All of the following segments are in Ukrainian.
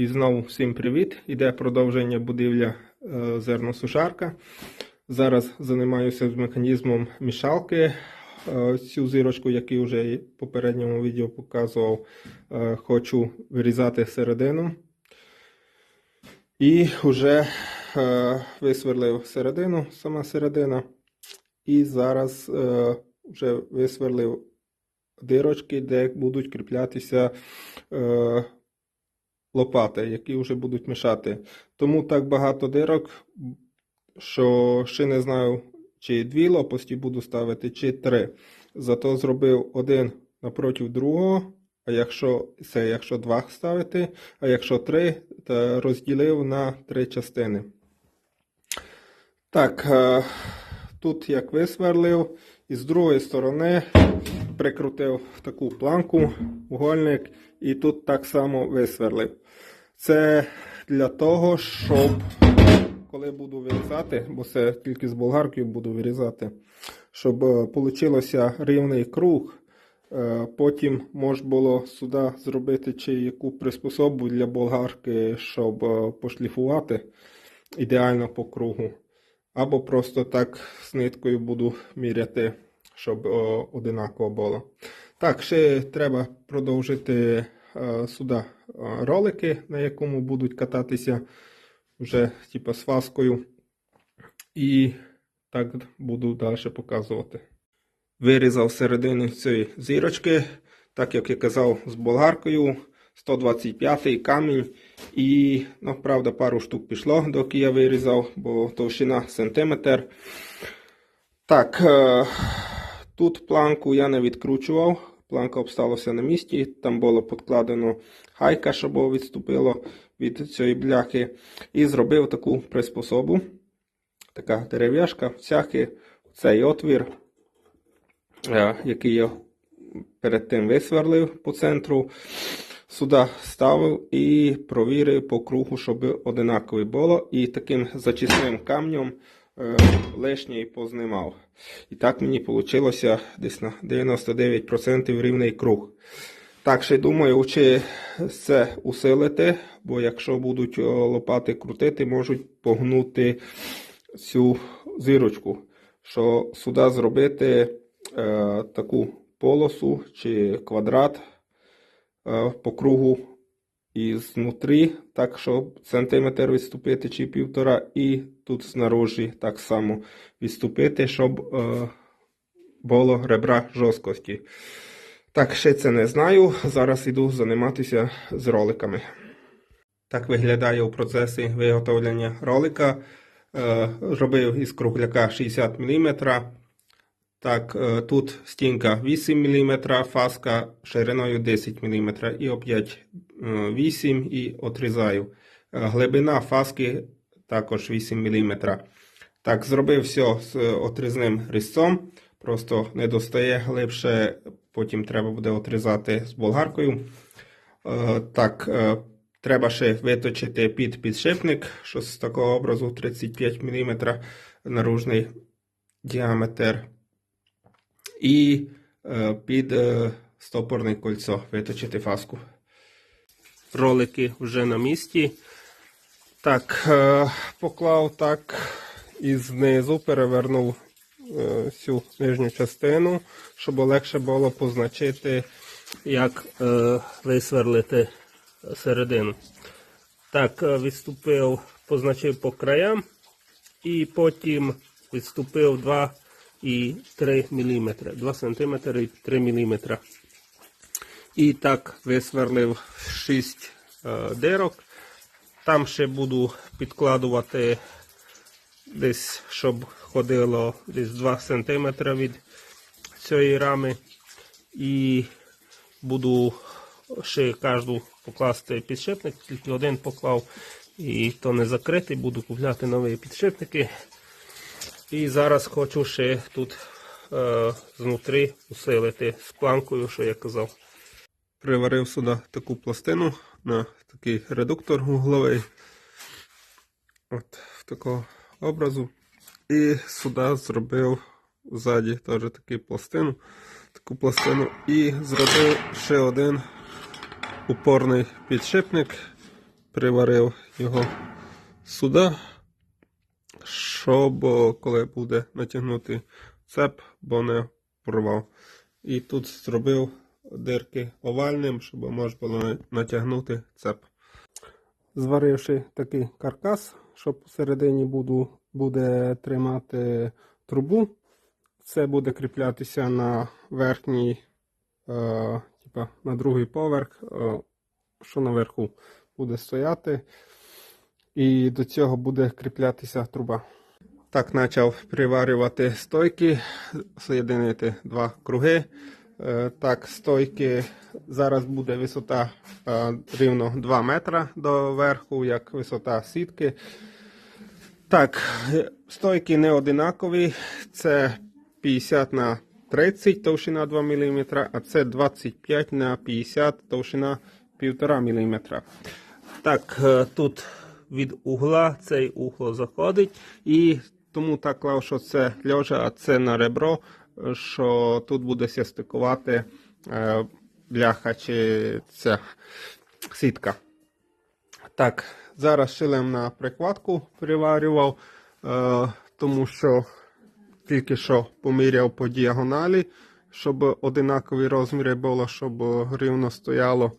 І знову всім привіт! Іде продовження будівля е, зерносушарка. Зараз займаюся з механізмом мішалки. Е, цю зірочку, яку вже в попередньому відео показував, е, хочу вирізати середину. І вже висверлив середину, сама середина. І зараз вже висверлив дирочки, де будуть кріплятися лопати, які вже будуть мішати. Тому так багато дирок, що ще не знаю, чи дві лопасті буду ставити, чи три. Зато зробив один напроти другого. А якщо це якщо два ставити, а якщо три, то розділив на три частини. Так, е, тут як висверлив, і з другої сторони прикрутив таку планку, угольник, і тут так само висверлив. Це для того, щоб коли буду вирізати, бо це тільки з болгаркою буду вирізати, щоб вийшло рівний круг. Е, Потім можна було сюди зробити чи яку приспособу для болгарки, щоб е, пошліфувати ідеально по кругу. Або просто так з ниткою буду міряти, щоб о, одинаково було. Так, ще треба продовжити е, сюди е, ролики, на якому будуть кататися вже типу, з фаскою. І так буду далі показувати. Вирізав середину цієї зірочки, так як я казав, з болгаркою. 125-й камінь. І, ну, правда, пару штук пішло, доки я вирізав, бо товщина сантиметр. Так, е, тут планку я не відкручував. Планка обсталася на місці. Там було підкладено хайка, щоб відступило від цієї бляхи. І зробив таку приспособу. Така дерев'яшка, всякий цей отвір, е, який я перед тим висверлив по центру. Сюди ставив і провірив по кругу, щоб одинаково було. І таким зачисним камнем е, лишній познімав. І так мені вийшло десь на 99% рівний круг. Так, ще думаю, чи це усилити, бо якщо будуть е, лопати крутити, можуть погнути цю зірочку. Що сюди зробити е, таку полосу чи квадрат е, по кругу і знутрі, так щоб сантиметр відступити чи півтора, і тут знаружі так само відступити, щоб е, було ребра жорсткості. Так, ще це не знаю. Зараз іду займатися з роликами. Так виглядає у процесі виготовлення ролика. Е, робив із кругляка 60 мм. Так, е, тут стінка 8 мм, фаска шириною 10 мм і опять 8 і отрізаю. Е, Глибина фаски також 8 мм. Так, зробив все з отрізним різцом. Просто не достає глибше, потім треба буде отрізати з болгаркою. Е, Так, е, треба ще виточити під підшипник, що з такого образу 35 мм наружний діаметр. І е, під стопорне кольцо виточити фаску. Ролики вже на місці. Так, е, поклав так і знизу перевернув е, всю нижню частину, щоб легше було позначити, як е, висверлити середину. Так, відступив, позначив по краям і потім відступив 2 і 3 мм. 2 см і 3 мм. І так висверлив 6 е, дирок. Там ще буду підкладувати десь, щоб ходило десь 2 см від цієї рами. І буду ще кожну покласти підшипник, тільки один поклав, і то не закритий, буду купляти нові підшипники. І зараз хочу ще тут е, знутрі усилити з планкою, що я казав. Приварив сюди таку пластину на такий редуктор угловий. От такого образу. І сюди зробив ззаді теж таку пластину, таку пластину. І зробив ще один упорний підшипник приварив його сюди, щоб коли буде натягнути цеп, бо не порвав. І тут зробив дирки овальним, щоб можна було натягнути цеп. Зваривши такий каркас, щоб всередині буду, буде тримати трубу. Це буде кріплятися на верхній, е, типа, на другий поверх, е, що наверху буде стояти. І до цього буде кріплятися труба. Так, почав приварювати стойки, соєдинити два круги. Е, Так, стойки зараз буде висота е, рівно 2 метра до верху, як висота сітки. Так, стойки не одинакові. Це 50 на 30 товщина 2 мм, а це 25 на 50 товщина 1,5 мм. Так, е, тут від угла цей угло заходить, і тому так клав, що це льожа, а це на ребро, що тут буде стикувати е, бляха чи ця сітка. Так, зараз шилем на прикладку приварював, е, тому що тільки що поміряв по діагоналі, щоб одинакові розміри було, щоб рівно стояло.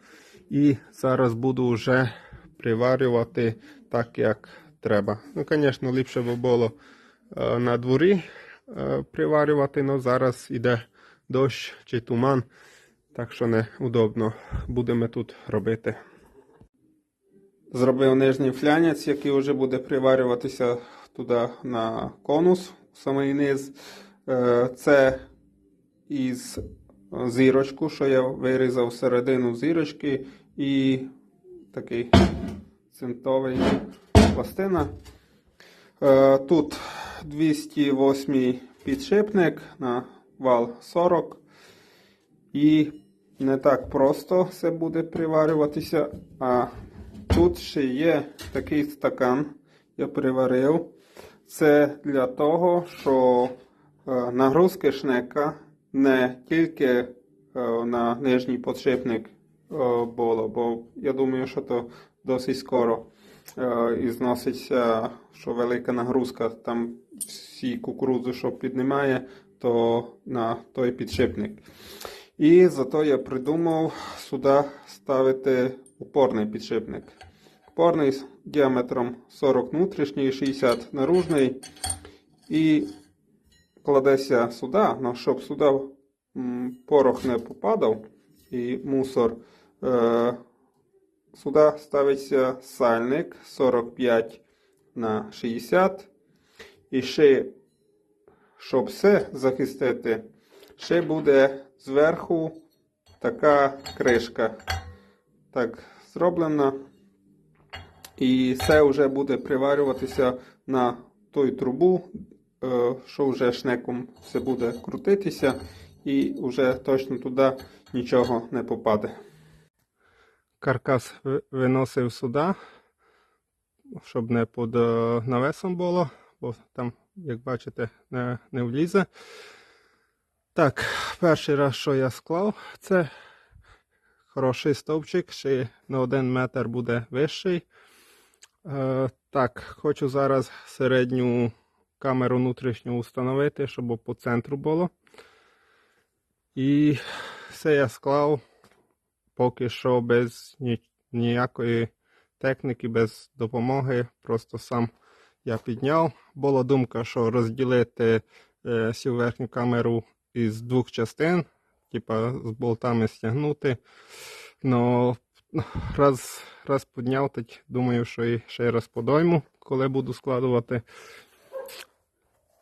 І зараз буду вже приварювати так, як треба. Ну, звісно, ліпше би було е, на дворі приварювати, але зараз іде дощ чи туман, так що неудобно будемо тут робити. Зробив нижній флянець, який вже буде приварюватися туди на конус, самий низ. Е, Це із зірочку, що я вирізав середину зірочки, і такий цинтовий пластина. Е, Тут 208 підшипник на вал 40. І не так просто все буде приварюватися. А тут ще є такий стакан, я приварив. Це для того, що е, нагрузки шнека не тільки е, на нижній підшипник е, було, бо я думаю, що то досить скоро і зноситься, що велика нагрузка там всі кукурудзи, що піднімає, то на той підшипник. І зато я придумав сюди ставити упорний підшипник. Упорний з діаметром 40 внутрішній, 60 наружний. І кладеться сюди, ну, щоб сюди порох не попадав і мусор. Е, сюди ставиться сальник 45 на 60. І ще, щоб все захистити, ще буде зверху така кришка. Так, зроблена. І все вже буде приварюватися на той трубу, е, що вже шнеком все буде крутитися, і вже точно туди нічого не попаде. Каркас виносив сюди, щоб не під е, навесом було, бо там, як бачите, не, не влізе. Так, перший раз, що я склав, це хороший стовпчик, ще на один метр буде вищий. Е, так, хочу зараз середню камеру внутрішню установити, щоб по центру було. І все я склав поки що без ні- ніякої техніки, без допомоги. Просто сам я підняв. Була думка, що розділити е, цю верхню камеру із двох частин, типа з болтами стягнути. Но раз, раз підняв, так думаю, що і ще раз подойму, коли буду складувати.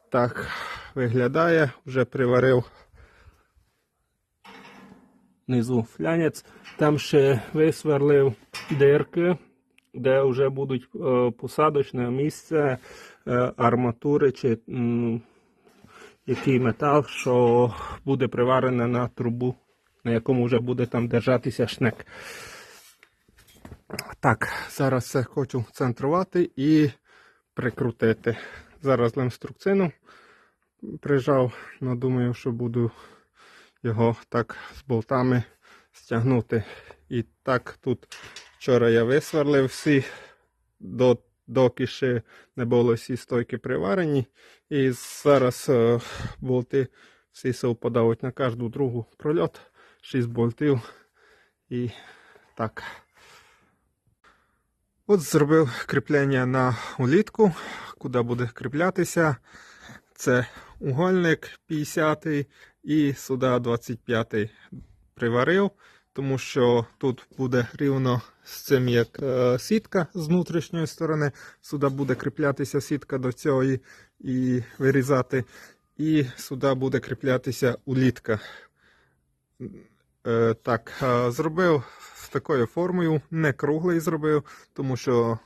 Так виглядає, вже приварив внизу флянець. Там ще висверлив дирки, де вже будуть е, посадочне місце е, арматури чи який метал, що буде приварене на трубу, на якому вже буде там держатися шнек. Так, зараз все хочу центрувати і прикрутити. Зараз лемструкцину прижав, але думаю, що буду його так з болтами стягнути. І так тут Вчора я висверлив всі, до, доки ще не було всі стойки приварені. І зараз е, болти всі совпадають на кожну другу прольот. 6 болтів. І так. От зробив кріплення на улітку, куди буде кріплятися. Це угольник 50 і сюди 25 приварив, тому що тут буде рівно з цим як е, сітка з внутрішньої сторони. Сюди буде кріплятися сітка до цього і, вирізати. І сюди буде кріплятися улітка. Е, так, е, зробив з такою формою, не круглий зробив, тому що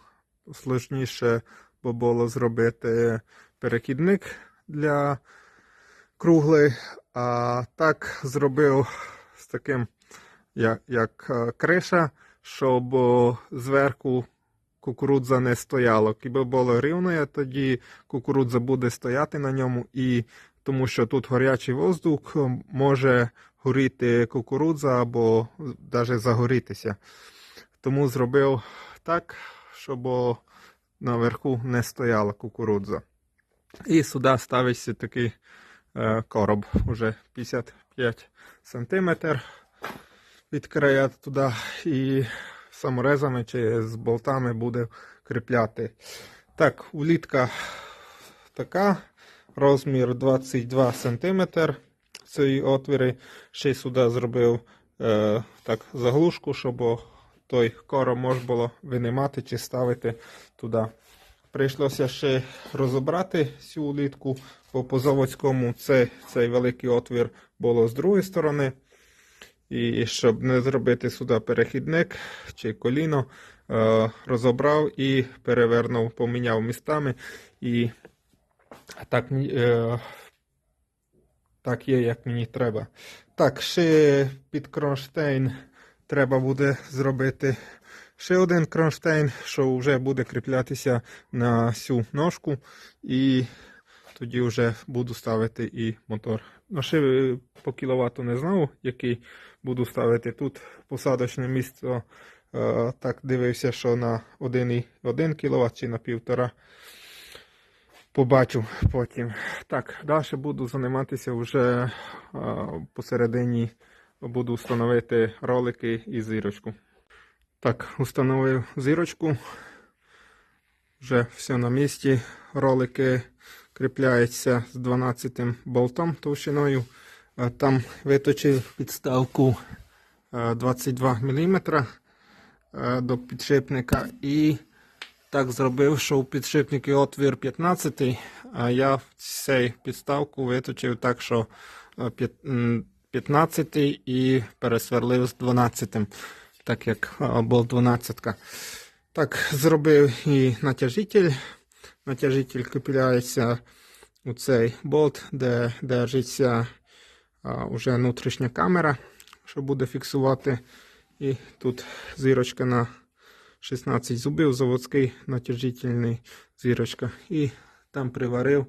сложніше було зробити перехідник для круглий. А так зробив з таким, як, як е, криша, щоб зверху кукурудза не стояла. Якби було рівно, тоді кукурудза буде стояти на ньому, і тому що тут гарячий воздух може горіти кукурудза або навіть загорітися. Тому зробив так, щоб наверху не стояла кукурудза. І сюди ставиться такий е, короб, уже 55 см від края туди і саморезами чи з болтами буде кріпляти. Так, улітка така, розмір 22 см. Ці отвіри ще сюди зробив е, так заглушку, щоб той короб можна було винімати чи ставити туди. Прийшлося ще розібрати цю улітку, бо по заводському цей, цей великий отвір було з другої сторони. І щоб не зробити сюди перехідник чи коліно, е, розібрав і перевернув, поміняв містами. І так, е, так є, як мені треба. Так, ще під кронштейн треба буде зробити ще один кронштейн, що вже буде кріплятися на цю ножку. І тоді вже буду ставити і мотор. Ще е, по кіловату не знав, який буду ставити. Тут посадочне місце. Так дивився, що на 1,1 кВт чи на 1,5. Побачу потім. Так, далі буду займатися вже е, посередині. Буду встановити ролики і зірочку. Так, установив зірочку. Вже все на місці. Ролики кріпляються з 12 болтом товщиною. Е, Там виточив підставку е, 22 мм до підшипника. І так зробив, що у підшипники отвір 15, а я цей підставку виточив так, що е, п'ят- м, 15 і пересверлив з 12, так як болт 12. Так, зробив і натяжитель. Натяжитель купляється у цей болт, де держиться а, уже внутрішня камера, що буде фіксувати. І тут зірочка на 16 зубів, заводський натяжительний зірочка. І там приварив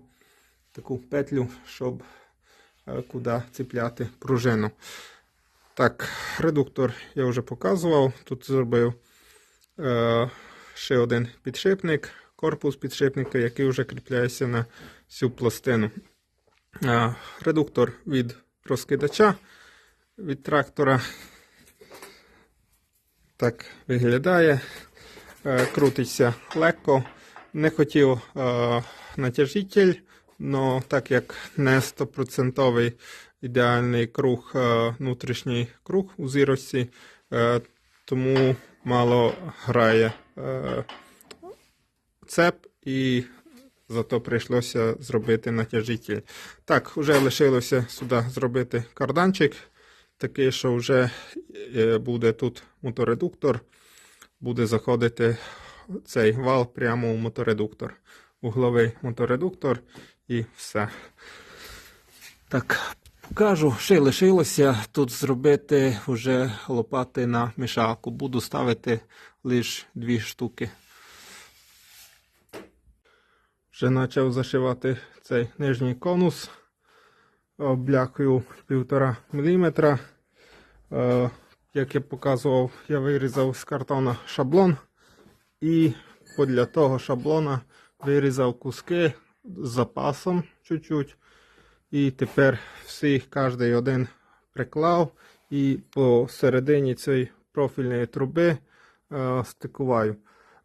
таку петлю, щоб е, куди цепляти пружину. Так, редуктор я вже показував. Тут зробив е, ще один підшипник, корпус підшипника, який вже кріпляється на всю пластину. Е, редуктор від розкидача від трактора. Так виглядає. Е, крутиться легко. Не хотів е, натяжитель, але так як не 100% ідеальний круг, е, внутрішній круг у зірочці, е, тому мало грає е, цеп і зато прийшлося зробити натяжитель. Так, вже лишилося сюди зробити карданчик, такий, що вже буде тут моторедуктор, буде заходити цей вал прямо у моторедуктор. Угловий моторедуктор і все. Так, покажу. Ще лишилося тут зробити вже лопати на мішалку. Буду ставити лише дві штуки. Вже почав зашивати цей нижній конус облякою 1,5 мм. Як я показував, я вирізав з картона шаблон і для того шаблона вирізав куски з запасом чуть-чуть. І тепер всі, кожен один приклав і посередині цієї профільної труби е, стикуваю.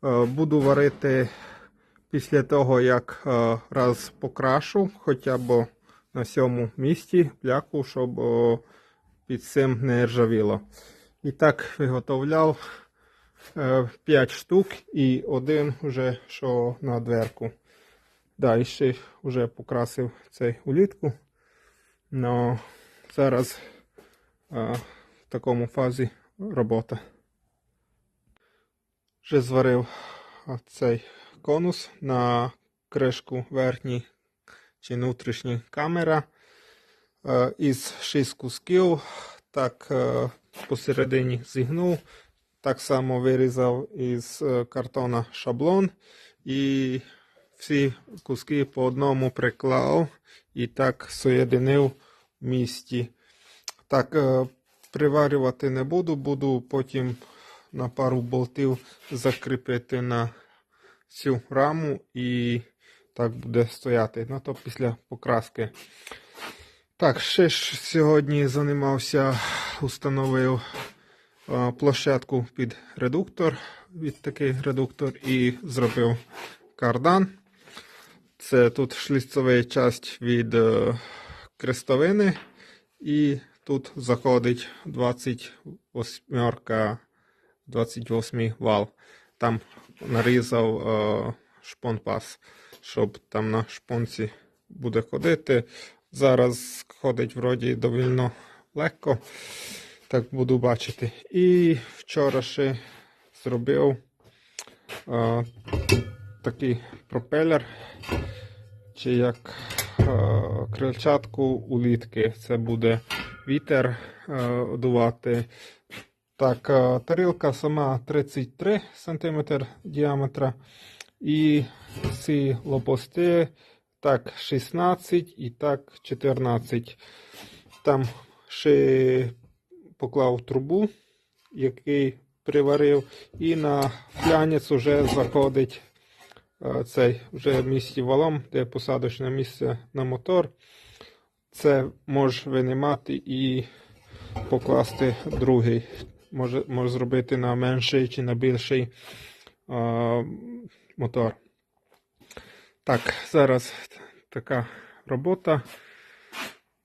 Е, буду варити після того, як е, раз покрашу, хоча б на сьому місці пляку, щоб під цим не ржавіло. І так виготовляв 5 штук і один вже що на дверку. Да, і ще вже покрасив цей улітку. Но зараз а, в такому фазі робота. Вже зварив цей конус на кришку верхній чи внутрішній камера. Е, із 6 кусків, так е, посередині зігнув. Так само вирізав із е, картона шаблон і всі куски по одному приклав і так соєдинив в місті. Так, е, приварювати не буду, буду потім на пару болтів закріпити на цю раму і так буде стояти. Ну то після покраски. Так, ще ж сьогодні займався, установив е, площадку під редуктор, від такий редуктор, і зробив кардан. Це тут шліцова часть від е, крестовини, і тут заходить 28 28 вал. Там нарізав е, шпонпас, щоб там на шпонці буде ходити. Зараз ходить вроді довільно легко. Так буду бачити. І вчора ще зробив е, такий пропелер, чи як е, крильчатку улітки. Це буде вітер е, дувати. Так, е, тарілка сама 33 см діаметра. І ці лопасти так 16 і так 14. Там ще поклав трубу, який приварив, і на флянець вже заходить цей вже в місці валом, де посадочне місце на мотор. Це можеш винімати і покласти другий. Може, може зробити на менший чи на більший е, мотор. Так, зараз така робота.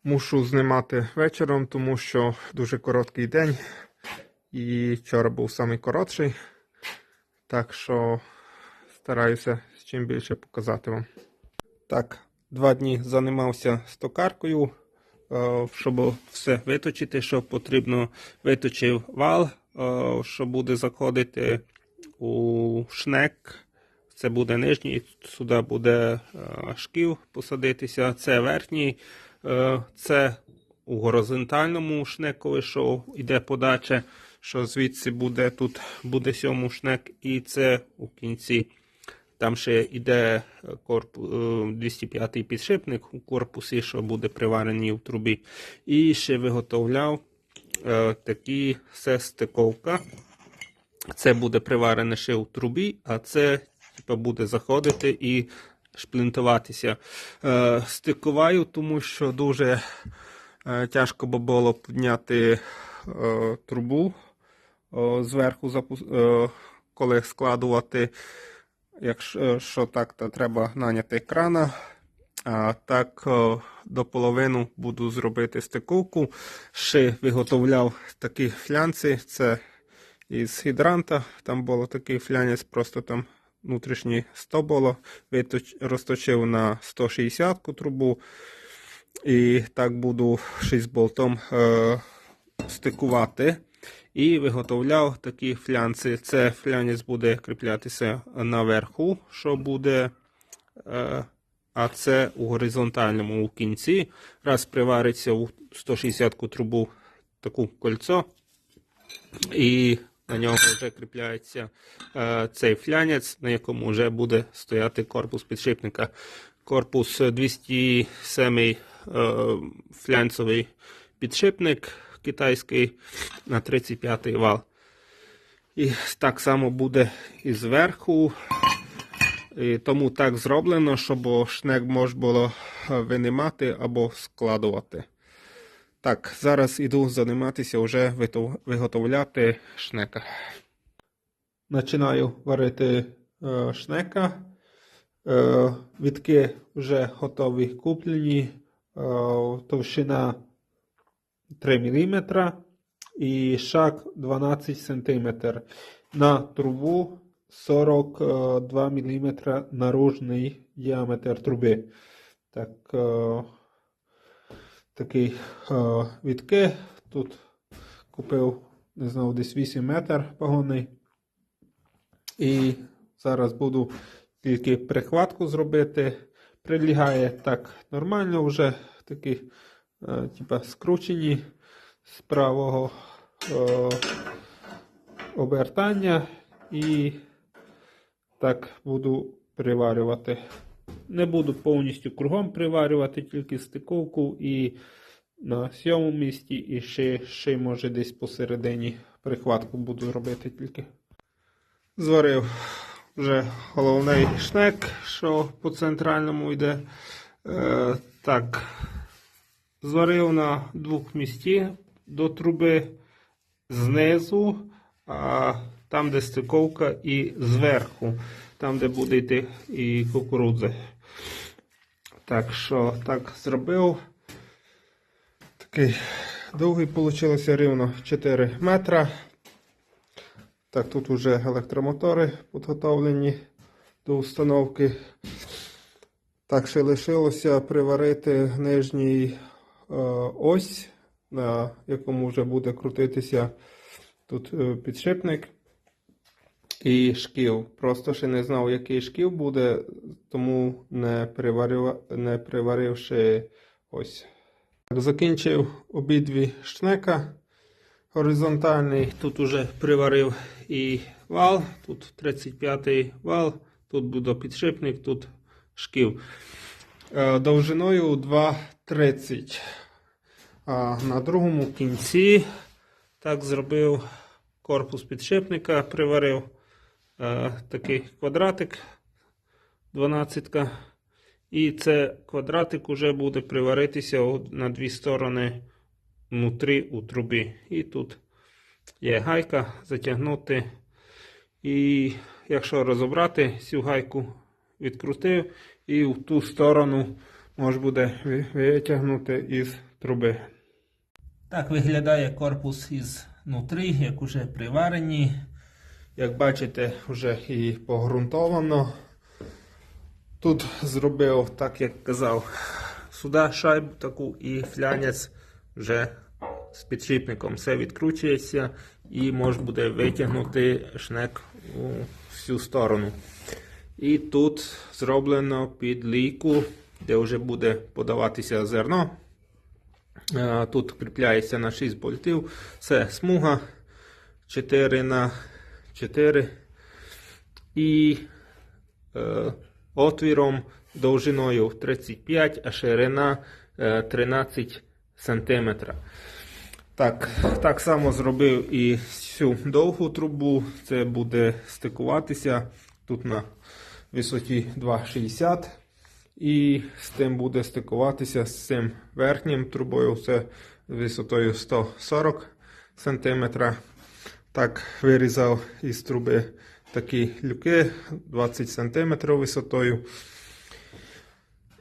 Мушу знімати вечором, тому що дуже короткий день. І вчора був самий коротший. Так що стараюся з чим більше показати вам. Так, два дні займався стокаркою, е, щоб все виточити, що потрібно виточив вал, е, що буде заходити у шнек. Це буде нижній, сюди буде е, шків посадитися. Це верхній, це у горизонтальному шнекові, що йде подача, що звідси буде тут буде сьому шнек, і це у кінці. Там ще йде корпу, е, 205-й підшипник у корпусі, що буде приварений в трубі. І ще виготовляв е, такі все стиковка. Це буде приварене ще у трубі, а це типу, буде заходити і шплінтуватися. Е, стикуваю, тому що дуже е, тяжко би було підняти е, трубу е, зверху, е, коли складувати. Якщо так, то треба наняти крана. А так е, до половину буду зробити стиковку. Ще виготовляв такі флянці. Це із гідранта. Там було такий флянець, просто там внутрішнє 100 було. Розточив на 160-ку трубу. І так буду 6 болтом е, стикувати. І виготовляв такі флянці. Це флянець буде кріплятися наверху, що буде. Е, а це у горизонтальному у кінці. Раз привариться у 160 трубу таку кольцо. І на нього вже кріпляється е, цей флянець, на якому вже буде стояти корпус підшипника. Корпус 207 е, флянцевий підшипник, китайський на 35 вал. І так само буде і зверху. І тому так зроблено, щоб шнек можна було винімати або складувати. Так, зараз іду займатися вже виготовляти шнека. Починаю варити е, шнека. Е, Вітки вже готові куплені. Е, Товщина 3 мм і шаг 12 см. На трубу 42 мм наружний діаметр труби. Так, е, такий е, відки. Тут купив, не знаю, десь 8 метр погонний. І зараз буду тільки прихватку зробити. Прилягає так нормально вже такі, е, типа скручені з правого е, обертання і так буду приварювати. Не буду повністю кругом приварювати, тільки стиковку і на сьомому місці, і ще, ще може десь посередині прихватку буду робити тільки. Зварив вже головний шнек, що по центральному йде. Е, так, зварив на двох місці до труби знизу, а там, де стиковка, і зверху, там, де буде йти і кукурудзи. Так що так зробив. Такий довгий вийшло рівно 4 метра. Так, тут вже електромотори підготовлені до установки. Так, ще лишилося приварити нижній ось, на якому вже буде крутитися тут е, підшипник і шків. Просто ще не знав, який шків буде, тому не, приварив, не приваривши ось. Так, закінчив обидві шнека горизонтальний. Тут уже приварив і вал, тут 35-й вал, тут буде підшипник, тут шків. Е, Довжиною 2,30. А на другому кінці так зробив корпус підшипника, приварив е, такий квадратик 12. І це квадратик уже буде приваритися на дві сторони внутрі у трубі. І тут є гайка затягнути. І якщо розібрати, цю гайку відкрутив і в ту сторону можна буде витягнути із труби. Так виглядає корпус із внутрі, як уже приварені. Як бачите, вже і погрунтовано. Тут зробив, так як казав, сюди шайбу таку і флянець вже з підшипником. Все відкручується і можна буде витягнути шнек у всю сторону. І тут зроблено під лійку, де вже буде подаватися зерно. Е, Тут кріпляється на 6 болтів. Це смуга 4 на 4 і е, отвіром довжиною 35, а ширина е, 13 см. Так, так само зробив і цю довгу трубу. Це буде стикуватися тут на висоті 2,60. І з тим буде стикуватися з цим верхнім трубою. Це висотою 140 см. Так, вирізав із труби такі люки 20 см висотою.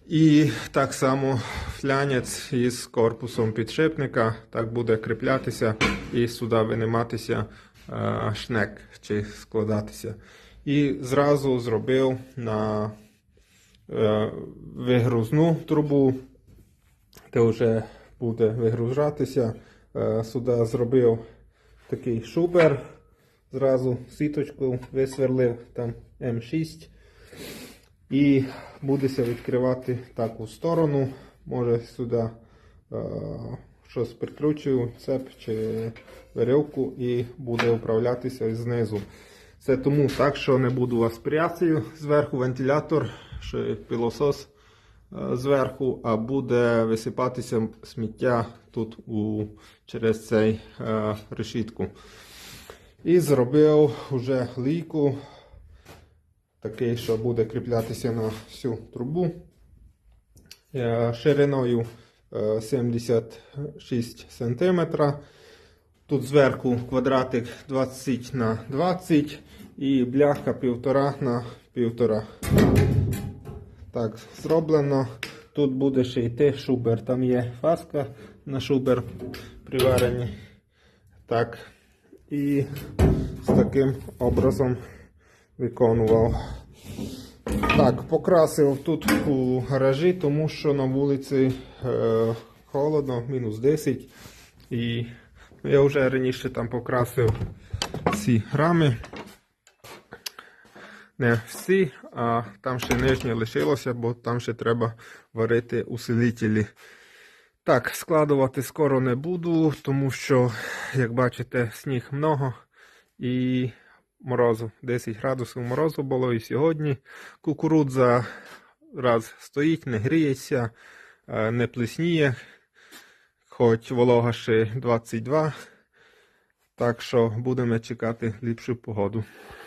І так само флянець із корпусом підшипника так буде кріплятися і сюди виниматися е, шнек чи складатися. І зразу зробив на вигрузну трубу, де вже буде вигружатися. Е, сюди зробив такий шубер. Зразу сіточку висверлив там М6. І будеться відкривати таку сторону. Може сюди е, щось прикручую, цеп чи веревку і буде управлятися знизу. Це тому так, що не буду вас пряцею. Зверху вентилятор, що пилосос е, зверху, а буде висипатися сміття тут у, через цей е, решітку. І зробив вже лійку, такий, що буде кріплятися на всю трубу. Е, Шириною е, 76 см. Тут зверху квадратик 20 на 20 і бляха 1,5 на 1,5. Так, зроблено. Тут буде ще йти шубер. Там є фаска на шубер приварені. Так. І з таким образом виконував. Так, покрасив тут у гаражі, тому що на вулиці е, холодно, мінус 10. І я вже раніше там покрасив ці рами. Не всі, а там ще нижнє лишилося, бо там ще треба варити усилителі. Так, складувати скоро не буду, тому що, як бачите, сніг много і морозу. 10 градусів морозу було і сьогодні. Кукурудза раз стоїть, не гріється, е, не плесніє, хоч волога ще 22. Так що будемо чекати ліпшу погоду.